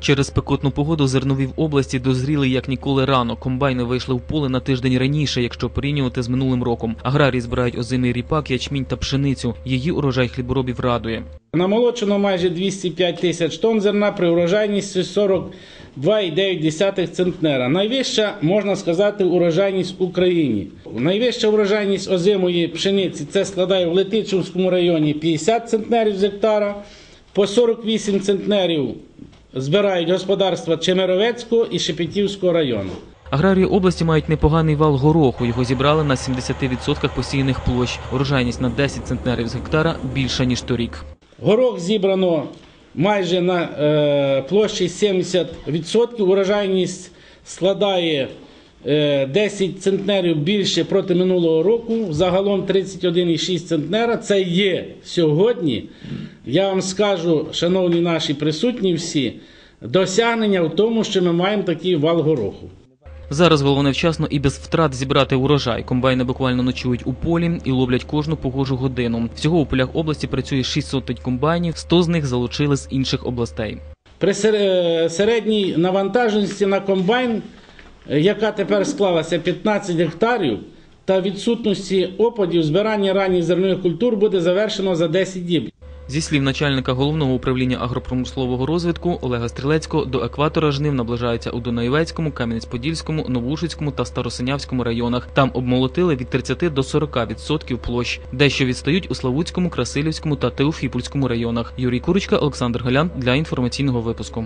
Через спекотну погоду зернові в області дозріли як ніколи рано. Комбайни вийшли в поле на тиждень раніше, якщо порівнювати з минулим роком. Аграрії збирають озимий ріпак, ячмінь та пшеницю. Її урожай хліборобів радує. Намолочено майже 205 тисяч тонн зерна при урожайності 42,9 центнера. Найвища, можна сказати, урожайність в Україні. Найвища урожайність озимої пшениці це складає в Летичівському районі 50 центнерів з гектара, по 48 центнерів збирають господарства Чемеровецького і Шепетівського району. Аграрії області мають непоганий вал гороху. Його зібрали на 70% посіяних площ. Урожайність на 10 центнерів з гектара більша ніж торік. Горох зібрано майже на е, площі 70%. Урожайність складає 10 центнерів більше проти минулого року. Загалом 31,6 центнера. Це є сьогодні. Я вам скажу, шановні наші присутні всі, досягнення в тому, що ми маємо такий вал гороху. Зараз головне вчасно і без втрат зібрати урожай. Комбайни буквально ночують у полі і ловлять кожну погожу годину. Всього у полях області працює 6 сотень комбайнів, 100 з них залучили з інших областей. При е, середній навантаженості на комбайн, е, яка тепер склалася 15 гектарів, та відсутності опадів збирання ранніх зернових культур буде завершено за 10 діб. Зі слів начальника головного управління агропромислового розвитку Олега Стрілецького, до екватора жнив наближаються у Дунаєвецькому, Кам'янець-Подільському, Новушицькому та Старосинявському районах. Там обмолотили від 30 до 40% площ. Дещо відстають у Славутському, Красилівському та Теофіпольському районах. Юрій Курочка, Олександр Галян для інформаційного випуску.